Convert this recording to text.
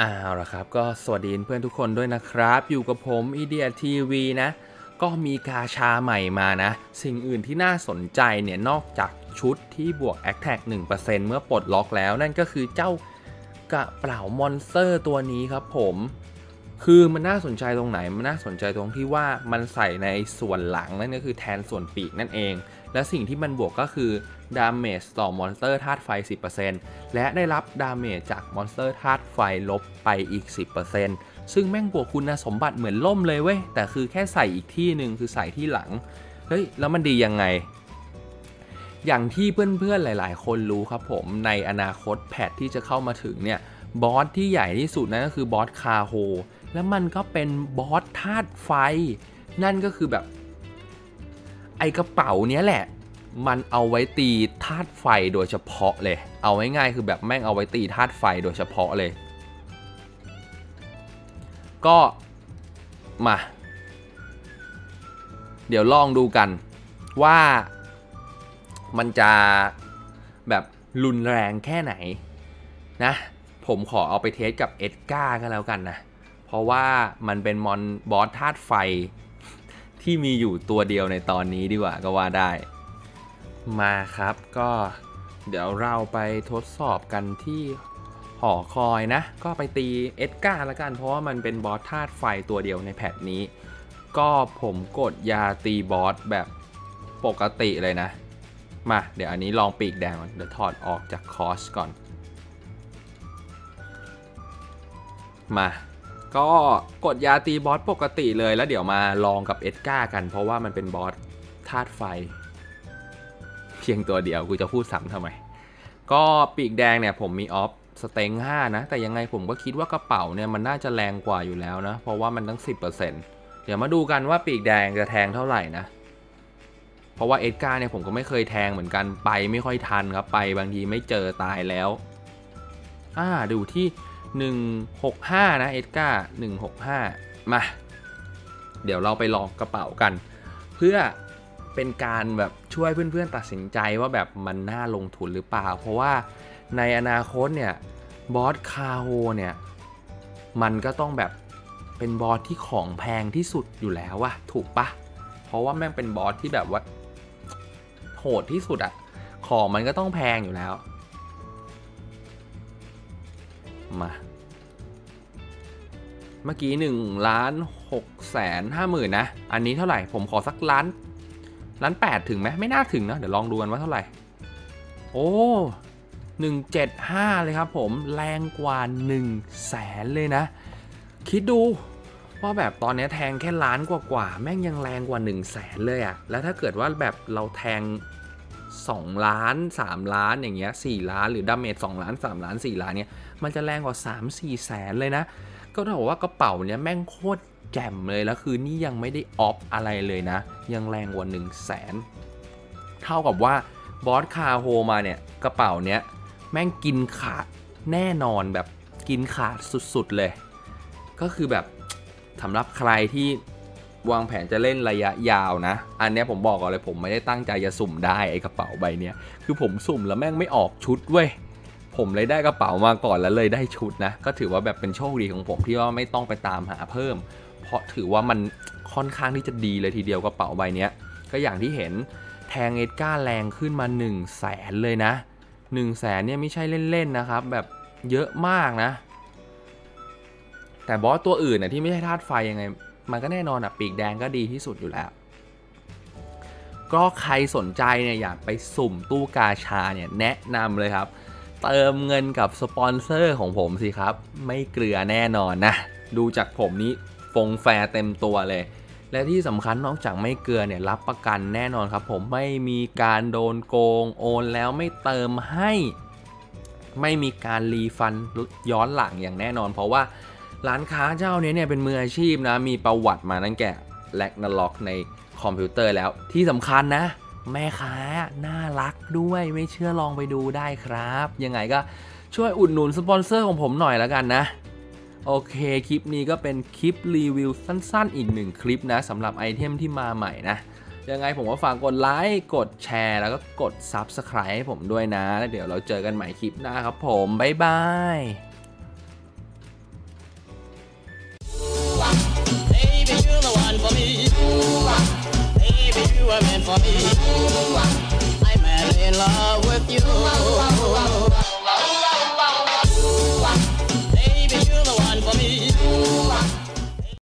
เอาละครับก็สวัสดีเพื่อนทุกคนด้วยนะครับ อยู่กับผมอีเดียทีวีนะ ก็มีกาชาใหม่มานะ สิ่งอื่นที่น่าสนใจเนี่ยนอกจากชุดที่บวก a t t a c 1%เมื่อปลดล็อกแล้วนั่นก็คือเจ้ากระเป๋ามอนสเตอร์ตัวนี้ครับผม คือมันน่าสนใจตรงไหน มันน่าสนใจตรงที่ว่ามันใส่ในส่วนหลังนั่นก็คือแทนส่วนปีกนั่นเอง และสิ่งที่มันบวกก็คือดาเมจต่อมอนสเตอร์ธาตุไฟ 10%และได้รับดาเมจจากมอนสเตอร์ธาตุไฟลบไปอีก 10%ซึ่งแม่งบวกคุณสมบัติเหมือนล่มเลยเว้ย แต่คือแค่ใส่อีกที่หนึ่งคือใส่ที่หลัง เฮ้ย แล้วมันดียังไง อย่างที่เพื่อนๆหลาย ๆ คนรู้ครับผม ในอนาคตแพทที่จะเข้ามาถึงเนี่ย บอสที่ใหญ่ที่สุดนั่นก็คือบอสคาโฮ แล้วมันก็เป็นบอสธาตุไฟ นั่นก็คือแบบ ไอกระเป๋าเนี้ยแหละ มันเอาไว้ตีธาตุไฟโดยเฉพาะเลย เอาง่ายๆคือแบบแม่งเอาไว้ตีธาตุไฟโดยเฉพาะเลย ก็มา เดี๋ยวลองดูกันว่ามันจะแบบรุนแรงแค่ไหนนะ ผมขอเอาไปเทสกับเอ็ดการ์ก็แล้วกันนะ เพราะว่ามันเป็นมอนบอสธาตุไฟที่มีอยู่ตัวเดียวในตอนนี้ดีกว่าก็ว่าได้ มาครับก็เดี๋ยวเราไปทดสอบกันที่หอคอยนะ ก็ไปตีเอ็ดการ์ละกัน เพราะว่ามันเป็นบอสธาตุไฟตัวเดียวในแพทนี้ ก็ผมกดยาตีบอสแบบปกติเลยนะ มาเดี๋ยวอันนี้ลองปีกแดงก่อนเดี๋ยวถอดออกจากคอสก่อน มา ก็กดยาตีบอสปกติเลยแล้วเดี๋ยวมาลองกับเอ็ดกากัน เพราะว่ามันเป็นบอสธาตุไฟ เพียงตัวเดียวกูจะพูดซ้ำทำไม ก็ปีกแดงเนี่ยผมมีออฟสเต็ง5นะ แต่ยังไงผมก็คิดว่ากระเป๋าเนี่ยมันน่าจะแรงกว่าอยู่แล้วนะ เพราะว่ามันตั้ง 10%เดี๋ยวมาดูกันว่าปีกแดงจะแทงเท่าไหร่นะ เพราะว่าเอ็ดการ์เนี่ยผมก็ไม่เคยแทงเหมือนกันไปไม่ค่อยทันครับไปบางทีไม่เจอตายแล้ว อ่าดูที่ 165 นะเอ็ดกา165 มา เดี๋ยวเราไปลองกระเป๋ากัน เพื่อเป็นการแบบช่วยเพื่อนๆตัดสินใจว่าแบบมันน่าลงทุนหรือเปล่า เพราะว่าในอนาคตเนี่ยบอสคาโฮเนี่ย มันก็ต้องแบบเป็นบอสที่ของแพงที่สุดอยู่แล้ววะถูกปะเพราะว่าแม่งเป็นบอสที่แบบว่าโหดที่สุดอะของมันก็ต้องแพงอยู่แล้ว มาเมื่อกี้1ล้าน6แสนห้าหมื่นนะ อันนี้เท่าไหร่ผมขอสักล้านล้านแปดถึงไหมไม่น่าถึงนะเดี๋ยวลองดูกันว่าเท่าไหร่ โอ้175เลยครับผมแรงกว่า1แสนเลยนะ คิดดูว่าแบบตอนนี้แทงแค่ล้านกว่าๆแม่งยังแรงกว่า1 0 0 0 0แสนเลยอะแล้วถ้าเกิดว่าแบบเราแทง 2 ล้าน 3 ล้านอย่างเงี้ย4ล้าน หรือดาเมจ2ล้าน 3 ล้าน 4 ล้านเนี่ยมันจะแรงกว่า 3 4 แสนเลยนะ ก็ถ้าบอกว่ากระเป๋าเนี้ยแม่งโคตรแจ่มเลยแล้วคือนี่ยังไม่ได้ออฟอะไรเลยนะ ยังแรงกว่า1 0 0 0 0แสนเท่ากับว่าบอสคาโฮมาเนี่ยกระเป๋าเนี้ยแม่งกินขาดแน่นอนแบบกินขาดสุดๆเลย ก็คือแบบสำหรับใครที่ วางแผนจะเล่นระยะยาวนะ อันนี้ผมบอกก่อนเลยผมไม่ได้ตั้งใจจะสุ่มได้ไอ้กระเป๋าใบเนี้ยคือผมสุ่มแล้วแม่งไม่ออกชุดเว้ยผมเลยได้กระเป๋ามาก่อนแล้วเลยได้ชุดนะ ก็ถือว่าแบบเป็นโชคดีของผมที่ว่าไม่ต้องไปตามหาเพิ่ม เพราะถือว่ามันค่อนข้างที่จะดีเลยทีเดียวกระเป๋าใบเนี้ยก็อย่างที่เห็นแทงเอ็ดก้าแรงขึ้นมา 1 0 0 0 0แสนเลยนะ 1 0 0 0 0แสนเนี่ยไม่ใช่เล่นๆนะครับ แบบเยอะมากนะ แต่บอสตัวอื่นน่ะที่ไม่ใช่ธาตุไฟยังไง มันก็แน่นอนอะปีกแดงก็ดีที่สุดอยู่แล้ว ก็ใครสนใจเนี่ยอยากไปสุ่มตู้กาชาเนี่ยแนะนำเลยครับ เติมเงินกับสปอนเซอร์ของผมสิครับ ไม่เกลือแน่นอนนะ ดูจากผมนี้ฟงแฟร์เต็มตัวเลย และที่สำคัญนอกจากไม่เกลือเนี่ยรับประกันแน่นอนครับ ผมไม่มีการโดนโกงโอนแล้วไม่เติมให้ ไม่มีการรีฟันย้อนหลังอย่างแน่นอน เพราะว่า ร้านค้าเจ้านี้เนี่ยเป็นมืออาชีพนะ มีประวัติมาตั้งแต่แลกนาล็อกในคอมพิวเตอร์แล้วที่สำคัญนะ แม่ค้าน่ารักด้วยไม่เชื่อลองไปดูได้ครับ ยังไงก็ช่วยอุดหนุนสปอนเซอร์ของผมหน่อยแล้วกันนะ โอเคคลิปนี้ก็เป็นคลิปรีวิวสั้นๆ อีกหนึ่งคลิปนะสำหรับไอเทมที่มาใหม่นะยังไงผมก็ฝากกดไลค์ กดแชร์ แล้วก็กด Subscribe ให้ผมด้วยนะ แล้วเดี๋ยวเราเจอกันใหม่คลิปหน้าครับผม บ๊ายบาย for me. Ah. Baby, you were meant for me. Ah.